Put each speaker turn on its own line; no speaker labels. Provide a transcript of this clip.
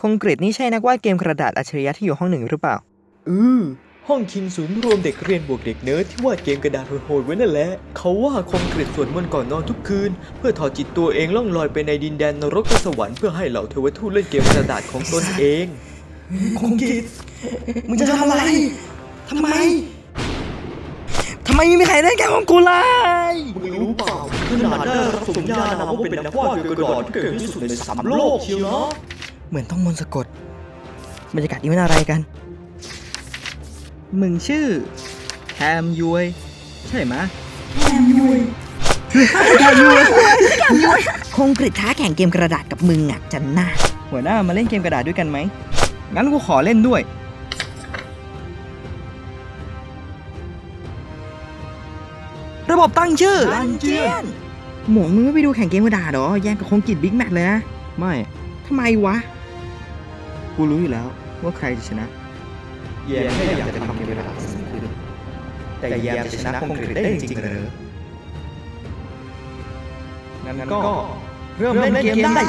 คงกริดนี่ใช่นักวาดเกมกระดาษอัจฉริยะที่อยู่ห้องหนึ่งหรือเปล่า
อือห้องคิงศูนย์รวมเด็กเรียนบวกเด็กเนิร์ดที่วาดเกมกระดาษโหดๆไว้นั่นแหละ เขาว่าคงกริดสวดมนต์ก่อนนอนทุกคืน เพื่อถอดจิตตัวเองล่องลอยไปในดินแดนนรกและสวรรค์เพื่อให้เหล่าเทวทูตเล่นเกมกระดาษของตนเอง
คงกิดมึงจะทำอะไรทำไมทำไมไม่มีใครเล่นแกมของกูเลย
มึงรู้เปล่าขนาดได้รับสมญานามว่าเป็นนักวาดเกมกระดาษที่เก่งที่สุดในสามโลกเชียวนะ
เหมือนต้องมนต์สะกด บรรยากาศนี้มันอะไรกัน
มึงชื่อแคมยวย ใช่ไหมะ
คงกริดท้าแข่งเกมกระดาษกับมึงอะจันน่า
หัวหน้ามาเล่นเกมกระดาษด้วยกันไหม งั้นกูขอเล่นด้วย
ระบบตั้งชื่อ
ตั้งชื่อ
หมวงมึงไม่ไปดูแข่งเกมกระดาษเหรอ แย่งกับคงกิดบิ๊กแมตช์เลยนะ
ไม่
ทำไมวะ
กูรู้อยู่แล้วว่าใครจะชนะ
แยมแค่อยากจะทำเกมกระดาษสนุกขึ้นแต่แยมจะชนะคงกริดได้จริงๆเหรอ
งั้นก็เริ่มเล่นเกมได้